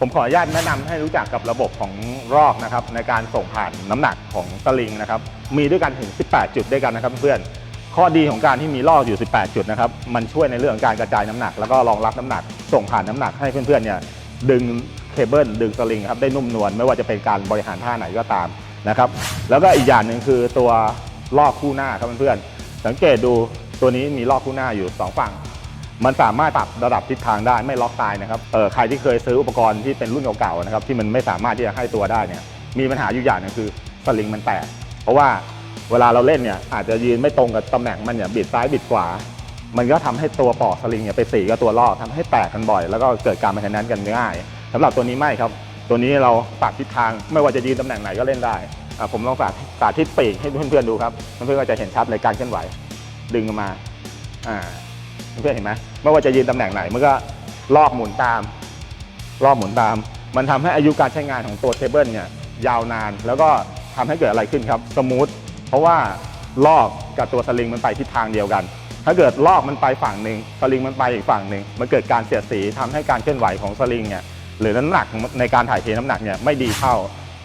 ผมขออนุญาตแนะนำให้รู้จักกับระบบของรอกนะครับในการส่งผ่านน้ำหนักของสลิงนะครับมีด้วยกันถึง 18 จุดด้วยกันนะครับเพื่อนข้อดีของการที่มีลอกอยู่ 18 จุดนะครับมันช่วยในเรื่องการกระจายน้ำหนัก แล้วก็รองรับน้ำหนัก ส่งผ่านน้ำหนักให้เพื่อนๆเนี่ยดึงเคเบิลดึงสลิงครับได้นุ่มนวลไม่ว่าจะเป็นการบริหารท่าไหนก็ตามนะครับแล้วก็อีกอย่างหนึ่งคือตัวลอกคู่หน้าครับเพื่อนๆสังเกตดูตัวนี้มีลอกคู่หน้าอยู่สองฝั่ง มันสามารถปรับระดับทิศทางได้ไม่ล็อกตายนะครับเออใครที่เคยซื้ออุปกรณ์ที่เป็นรุ่นเก่าๆนะครับที่มันไม่สามารถที่จะให้ตัวได้เนี่ยมีปัญหาอยู่อย่างนึงคือสลิงมันแตก เพราะว่าเวลาเราเล่นเนี่ยอาจจะยืนไม่ตรงกับตำแหน่งมันเนี่ยบิดซ้ายบิดขวา มันก็ทำให้ตัวปอกสลิงเนี่ยไปสีกับตัวลอกทำให้แตกกันบ่อย แล้วก็เกิดการมาทนั้นกันง่ายสำหรับตัวนี้ไม่ครับ ตัวนี้เราปรับทิศทางไม่ว่าจะยืนตำแหน่งไหนก็เล่นได้ผมลองสาธิตสาธิตปีกให้เพื่อนๆดูครับเพื่อนๆก็จะเห็นชัดเลยการเคลื่อนไหว ดึงมาอ่า เพื่อนเห็นไหมไม่ว่าจะยืนตำแหน่งไหนมันก็รอบหมุนตาม รอบหมุนตาม มันทำให้อายุการใช้งานของตัวเทเบิลเนี่ยยาวนาน แล้วก็ทำให้เกิดอะไรขึ้นครับสมูทเพราะว่าลอกกับตัวสลิงมันไปทิศทางเดียวกัน ถ้าเกิดลอกมันไปฝั่งหนึ่งสลิงมันไปอีกฝั่งหนึ่งมันเกิดการเสียดสีทำให้การเคลื่อนไหวของสลิงเนี่ยหรือน้ำหนักในการถ่ายเทน้ำหนักเนี่ยไม่ดีเท่า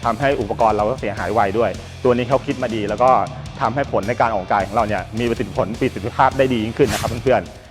ทำให้อุปกรณ์เราก็เสียหายไวด้วย ตัวนี้เขาคิดมาดี แล้วก็ทำให้ผลในการออกกำลังกายของเราเนี่ยมีประสิทธิผลประสิทธิภาพได้ดียิ่งขึ้นนะครับเพื่อนๆ